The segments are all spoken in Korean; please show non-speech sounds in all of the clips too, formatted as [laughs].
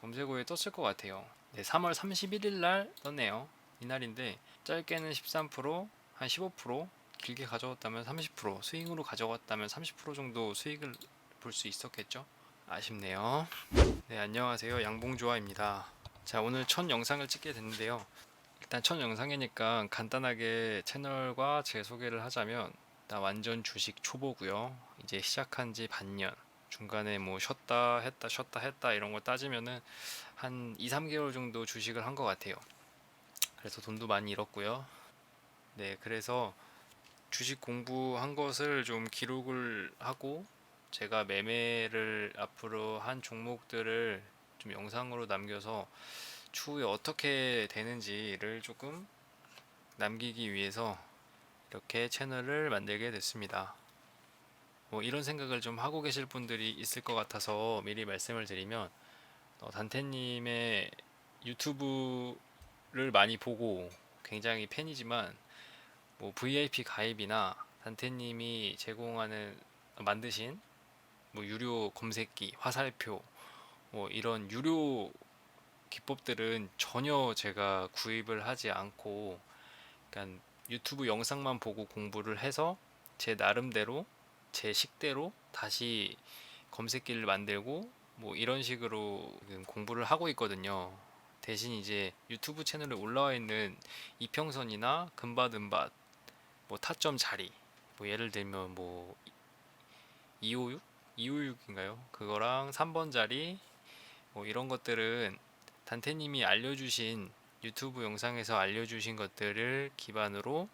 검색어에 떴을 것 같아요. 네, 3월 31일 날 떴네요. 이날인데 짧게는 13%, 한 15%, 길게 가져왔다면 30%, 스윙으로 가져왔다면 30% 정도 수익을 볼 수 있었겠죠? 아쉽네요. 네, 안녕하세요. 양봉조아입니다. 자, 오늘 첫 영상을 찍게 됐는데요. 일단 첫 영상이니까 간단하게 채널과 제 소개를 하자면 나 완전 주식 초보고요. 이제 시작한 지 반년. 중간에 뭐 쉬었다 했다 쉬었다 했다 이런 거 따지면은 한 2, 3개월 정도 주식을 한 것 같아요. 그래서 돈도 많이 잃었고요. 네, 그래서 주식 공부한 것을 좀 기록을 하고 제가 매매를 앞으로 한 종목들을 좀 영상으로 남겨서 추후에 어떻게 되는지를 조금 남기기 위해서 이렇게 채널을 만들게 됐습니다. 뭐 이런 생각을 좀 하고 계실 분들이 있을 것 같아서 미리 말씀을 드리면 어, 단테님의 유튜브를 많이 보고 굉장히 팬이지만 뭐 VIP 가입이나 단테님이 제공하는 만드신 뭐 유료 검색기, 화살표 뭐 이런 유료 기법들은 전혀 제가 구입을 하지 않고 그러니까 유튜브 영상만 보고 공부를 해서 제 나름대로 제 식대로 다시 검색기를 만들고 뭐 이런 식으로 공부를 하고 있거든요. 대신 이제 유튜브 채널에 올라와 있는 이평선이나 금밭은밭 뭐 타점 자리 뭐 예를 들면 뭐 256 256인가요? 그거랑 3번 자리 뭐 이런 것들은 단테님이 알려주신 유튜브 영상에서 알려주신 것들을 기반으로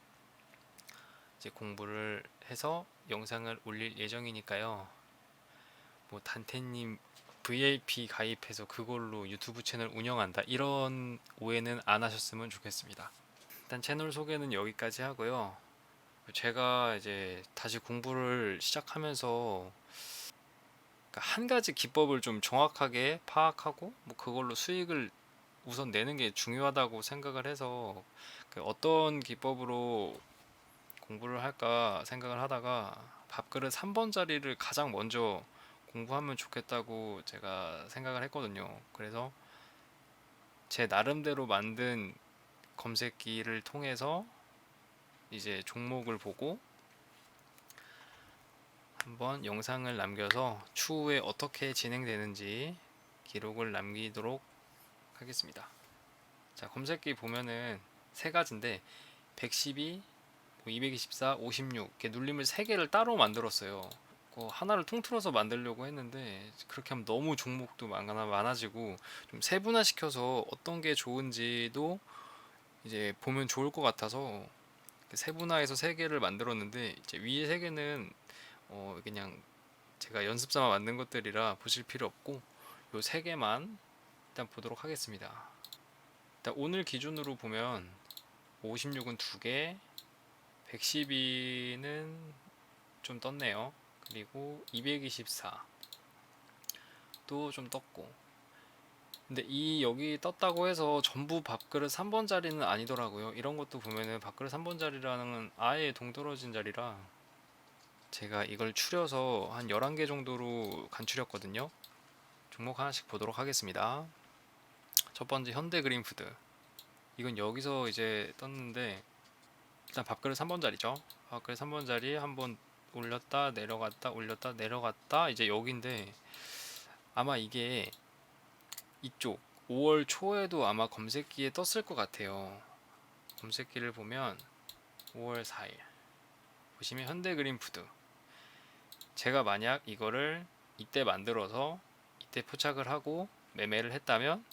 이제 공부를 해서 영상을 올릴 예정이니까요. 뭐 단테님 VIP 가입해서 그걸로 유튜브 채널 운영한다 이런 오해는 안 하셨으면 좋겠습니다. 일단 채널 소개는 여기까지 하고요. 제가 이제 다시 공부를 시작하면서 그러니까 한 가지 기법을 좀 정확하게 파악하고 뭐 그걸로 수익을 우선 내는 게 중요하다고 생각을 해서 그 어떤 기법으로 공부를 할까 생각을 하다가 밥그릇 3번 자리를 가장 먼저 공부하면 좋겠다고 제가 생각을 했거든요. 그래서 제 나름대로 만든 검색기를 통해서 이제 종목을 보고 한번 영상을 남겨서 추후에 어떻게 진행되는지 기록을 남기도록 하겠습니다. 자, 검색기 보면은 세 가지인데 112, 224, 56 이렇게 눌림을 세 개를 따로 만들었어요. 그 하나를 통틀어서 만들려고 했는데 그렇게 하면 너무 종목도 많아 많아지고 좀 세분화 시켜서 어떤 게 좋은지도 이제 보면 좋을 것 같아서 세분화해서 세 개를 만들었는데 이제 위에 세 개는 어 그냥 제가 연습 삼아 만든 것들이라 보실 필요 없고 요 세 개만 일단 보도록 하겠습니다. 일단 오늘 기준으로 보면 56은 두 개, 112는 좀 떴네요. 그리고 224또좀 떴고. 근데 이 여기 떴다고 해서 전부 밥그릇 3번 자리는 아니더라고요. 이런 것도 보면은 밥그릇 3번 자리라는 아예 동떨어진 자리라 제가 이걸 추려서 한 11개 정도로 간추렸거든요. 종목 하나씩 보도록 하겠습니다. 첫 번째 현대 그린푸드. 이건 여기서 이제 떴는데 일단 밥그릇 3번 자리죠. 밥그릇 3번 자리 한번 올렸다 내려갔다 올렸다 내려갔다 이제 여기인데 아마 이게 이쪽 5월 초에도 아마 검색기에 떴을 것 같아요. 검색기를 보면 5월 4일 보시면 현대 그린푸드 제가 만약 이거를 이때 만들어서 이때 포착을 하고 매매를 했다면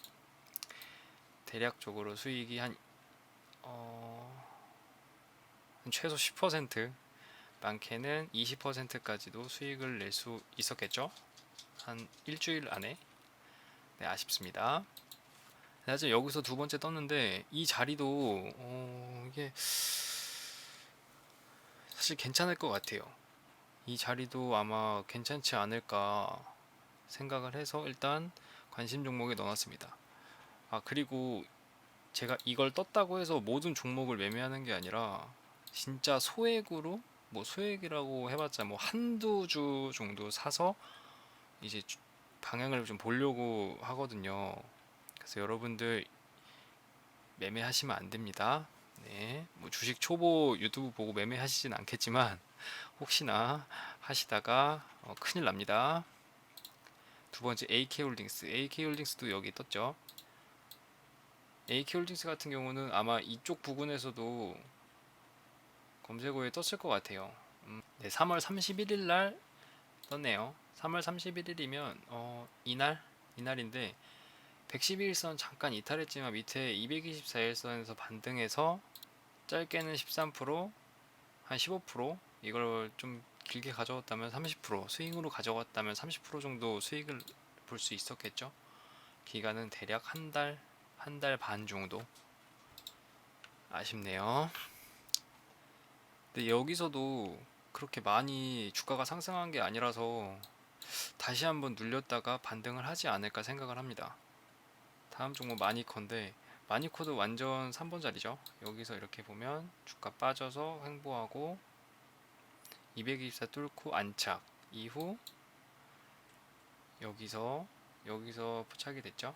대략적으로 수익이 한 어, 한 최소 10% 많게는 20%까지도 수익을 낼 수 있었겠죠? 한 일주일 안에 네 아쉽습니다. 하여튼 여기서 두 번째 떴는데 이 자리도 어, 이게 사실 괜찮을 것 같아요. 이 자리도 아마 괜찮지 않을까 생각을 해서 일단 관심 종목에 넣어놨습니다. 아 그리고 제가 이걸 떴다고 해서 모든 종목을 매매하는 게 아니라 진짜 소액으로 뭐 소액이라고 해봤자 뭐 한두 주 정도 사서 이제 주- 방향을 좀 보려고 하거든요. 그래서 여러분들 매매하시면 안 됩니다. 네, 뭐 주식 초보 유튜브 보고 매매하시진 않겠지만 혹시나 하시다가 어, 큰일 납니다. 두 번째 AK홀딩스, AK홀딩스도 여기 떴죠. AK홀딩스 같은 경우는 아마 이쪽 부근에서도 검색어에 떴을 것 같아요. 음, 네, 3월 31일 날 떴네요. 3월 31일이면 어, 이날 이날인데 111선 잠깐 이탈했지만 밑에 224일선에서 반등해서 짧게는 13%, 한 15% 이걸 좀 길게 가져갔다면 30% 스윙으로 가져갔다면 30% 정도 수익을 볼 수 있었겠죠. 기간은 대략 한 달, 한 달 반 정도. 아쉽네요. 근데 여기서도 그렇게 많이 주가가 상승한 게 아니라서 다시 한번 눌렸다가 반등을 하지 않을까 생각을 합니다. 다음 종목 마니커인데 마니커도 완전 3번 자리죠. 여기서 이렇게 보면 주가 빠져서 횡보하고 224 뚫고 안착 이후 여기서 여기서 포착이 됐죠.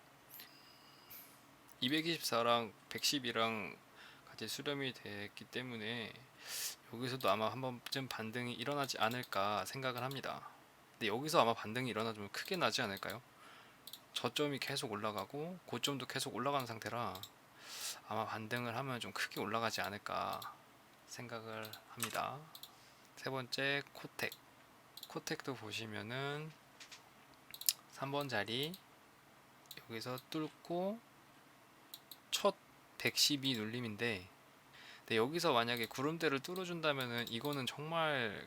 224랑 110이랑 같이 수렴이 됐기 때문에 여기서도 아마 한 번쯤 반등이 일어나지 않을까 생각을 합니다. 근데 여기서 아마 반등이 일어나면 크게 나지 않을까요? 저점이 계속 올라가고 고점도 계속 올라가는 상태라 아마 반등을 하면 좀 크게 올라가지 않을까 생각을 합니다. 세 번째 코텍. 코텍도 보시면은 3번 자리 여기서 뚫고 첫 112 눌림인데 근데 여기서 만약에 구름대를 뚫어준다면은 이거는 정말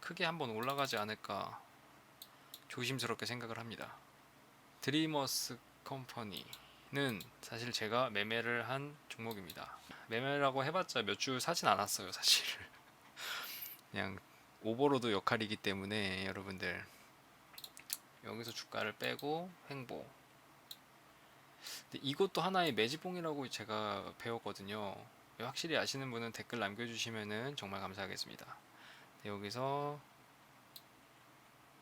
크게 한번 올라가지 않을까 조심스럽게 생각을 합니다. 드리머스 컴퍼니는 사실 제가 매매를 한 종목입니다. 매매라고 해봤자 몇 주 사진 않았어요, 사실. [laughs] 그냥 오버로드 역할이기 때문에 여러분들 여기서 주가를 빼고 횡보. 이것도 하나의 매지봉이라고 제가 배웠거든요. 확실히 아시는 분은 댓글 남겨주시면은 정말 감사하겠습니다. 네, 여기서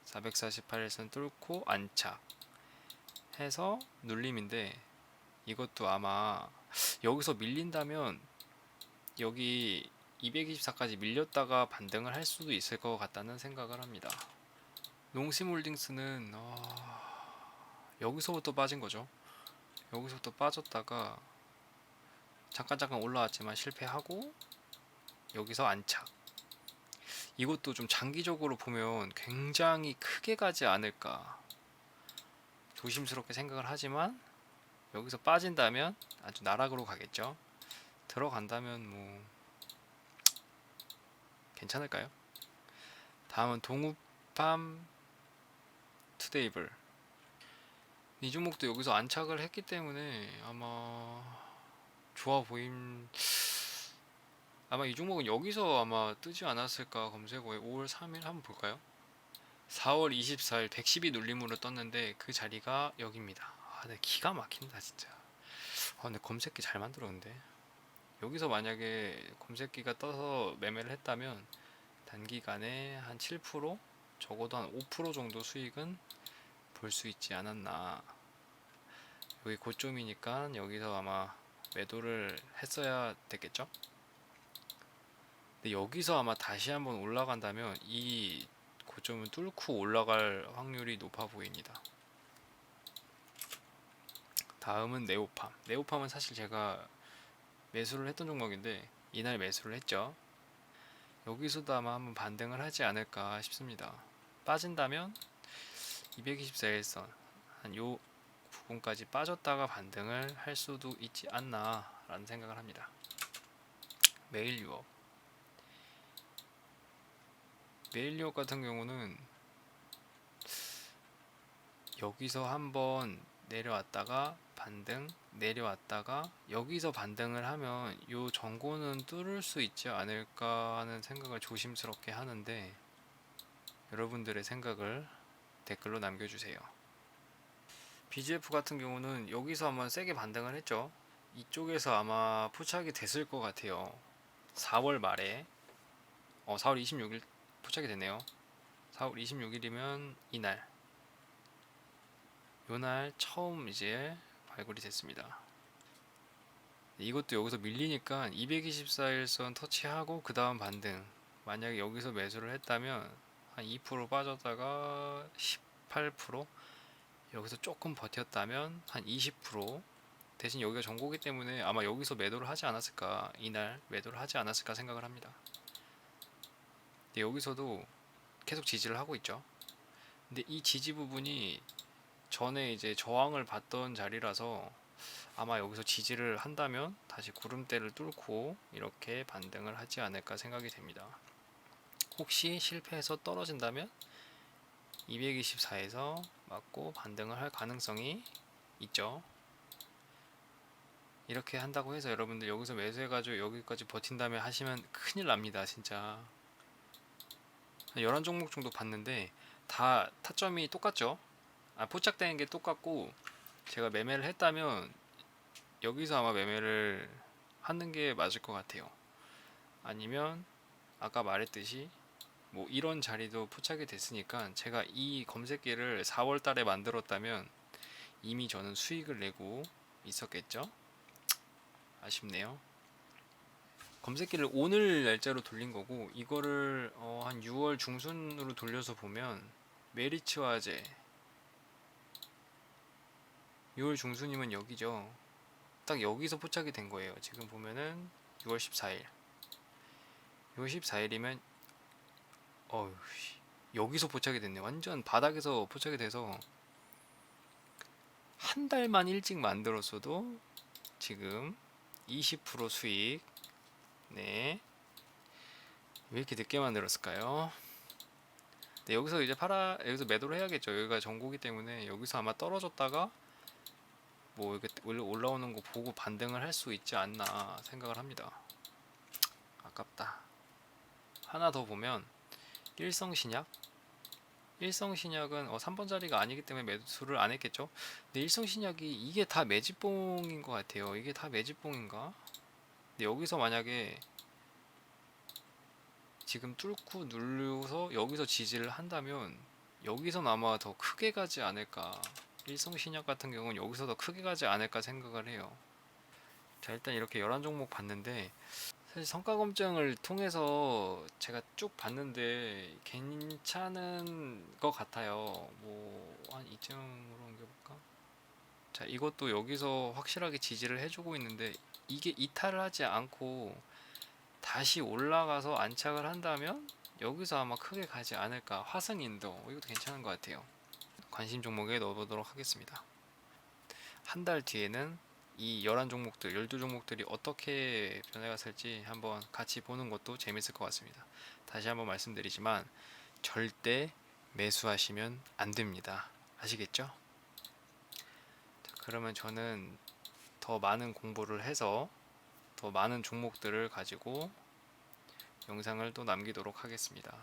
448일선 뚫고 안착 해서 눌림인데 이것도 아마 여기서 밀린다면 여기 224까지 밀렸다가 반등을 할 수도 있을 것 같다는 생각을 합니다. 농심홀딩스는 어... 여기서부터 빠진 거죠. 여기서부터 빠졌다가 잠깐 잠깐 올라왔지만 실패하고 여기서 안착. 이것도 좀 장기적으로 보면 굉장히 크게 가지 않을까 조심스럽게 생각을 하지만 여기서 빠진다면 아주 나락으로 가겠죠. 들어간다면 뭐 괜찮을까요? 다음은 동우팜 투데이블 이 종목도 여기서 안착을 했기 때문에 아마 좋아 보임 아마 이 종목은 여기서 아마 뜨지 않았을까 검색어에 5월 3일 한번 볼까요? 4월 24일 112 눌림으로 떴는데 그 자리가 여기입니다. 아, 네, 기가 막힌다 진짜. 아, 근데 검색기 잘 만들었는데. 여기서 만약에 검색기가 떠서 매매를 했다면 단기간에 한 7% 적어도 한 5% 정도 수익은 볼 수 있지 않았나. 여기 고점이니까 여기서 아마 매도를 했어야 됐겠죠? 근데 여기서 아마 다시 한번 올라간다면 이 고점을 뚫고 올라갈 확률이 높아 보입니다. 다음은 네오팜. 네오팜은 사실 제가 매수를 했던 종목인데 이날 매수를 했죠. 여기서도 아마 한번 반등을 하지 않을까 싶습니다. 빠진다면 224일선 한 요 부분까지 빠졌다가 반등을 할 수도 있지 않나 라는 생각을 합니다. 매일 유업 메일 유업 같은 경우는 여기서 한번 내려왔다가 반등 내려왔다가 여기서 반등을 하면 요 전고는 뚫을 수 있지 않을까 하는 생각을 조심스럽게 하는데 여러분들의 생각을 댓글로 남겨주세요. BGF 같은 경우는 여기서 한번 세게 반등을 했죠. 이쪽에서 아마 포착이 됐을 것 같아요. 4월 말에 어 4월 26일 포착이 됐네요. 4월 26일이면 이날 요날 처음 이제 발굴이 됐습니다. 이것도 여기서 밀리니까 224일선 터치하고 그 다음 반등 만약에 여기서 매수를 했다면 한 2% 빠졌다가 18% 여기서 조금 버텼다면 한 20% 대신 여기가 전고기 때문에 아마 여기서 매도를 하지 않았을까 이날 매도를 하지 않았을까 생각을 합니다. 근데 여기서도 계속 지지를 하고 있죠. 근데 이 지지 부분이 전에 이제 저항을 받던 자리라서 아마 여기서 지지를 한다면 다시 구름대를 뚫고 이렇게 반등을 하지 않을까 생각이 됩니다. 혹시 실패해서 떨어진다면 224에서 맞고 반등을 할 가능성이 있죠. 이렇게 한다고 해서 여러분들 여기서 매수해가지고 여기까지 버틴 다음에 하시면 큰일 납니다, 진짜. 한 11종목 정도 봤는데 다 타점이 똑같죠? 아, 포착되는 게 똑같고 제가 매매를 했다면 여기서 아마 매매를 하는 게 맞을 것 같아요. 아니면 아까 말했듯이 뭐 이런 자리도 포착이 됐으니까 제가 이 검색기를 4월 달에 만들었다면 이미 저는 수익을 내고 있었겠죠? 아쉽네요. 검색기를 오늘 날짜로 돌린 거고 이거를 어, 한 6월 중순으로 돌려서 보면 메리츠 화재 6월 중순이면 여기죠. 딱 여기서 포착이 된 거예요. 지금 보면은 6월 14일. 6월 14일이면 어휴 씨, 여기서 포착이 됐네. 완전 바닥에서 포착이 돼서 한 달만 일찍 만들었어도 지금 20% 수익. 네. 왜 이렇게 늦게 만들었을까요? 네, 여기서 이제 팔아 여기서 매도를 해야겠죠. 여기가 전고기 때문에 여기서 아마 떨어졌다가 뭐 이렇게 올라- 올라오는 거 보고 반등을 할 수 있지 않나 생각을 합니다. 아깝다. 하나 더 보면 일성신약 일성신약은 어, 3번 자리가 아니기 때문에 매수를 안 했겠죠. 근데 일성신약이 이게 다 매집봉인 것 같아요. 이게 다 매집봉인가? 근데 여기서 만약에 지금 뚫고 눌러서 여기서 지지를 한다면 여기선 아마 더 크게 가지 않을까. 일성신약 같은 경우는 여기서 더 크게 가지 않을까 생각을 해요. 자 일단 이렇게 11종목 봤는데 사실 성과 검증을 통해서 제가 쭉 봤는데 괜찮은 것 같아요. 뭐 한 이쯤으로 옮겨볼까? 자 이것도 여기서 확실하게 지지를 해주고 있는데 이게 이탈을 하지 않고 다시 올라가서 안착을 한다면 여기서 아마 크게 가지 않을까. 화승인도 이것도 괜찮은 것 같아요. 관심 종목에 넣어보도록 하겠습니다. 한 달 뒤에는 이 11종목들, 12종목들이 어떻게 변해가 될지 한번 같이 보는 것도 재밌을 것 같습니다. 다시 한번 말씀드리지만 절대 매수하시면 안 됩니다. 아시겠죠? 자, 그러면 저는 더 많은 공부를 해서 더 많은 종목들을 가지고 영상을 또 남기도록 하겠습니다.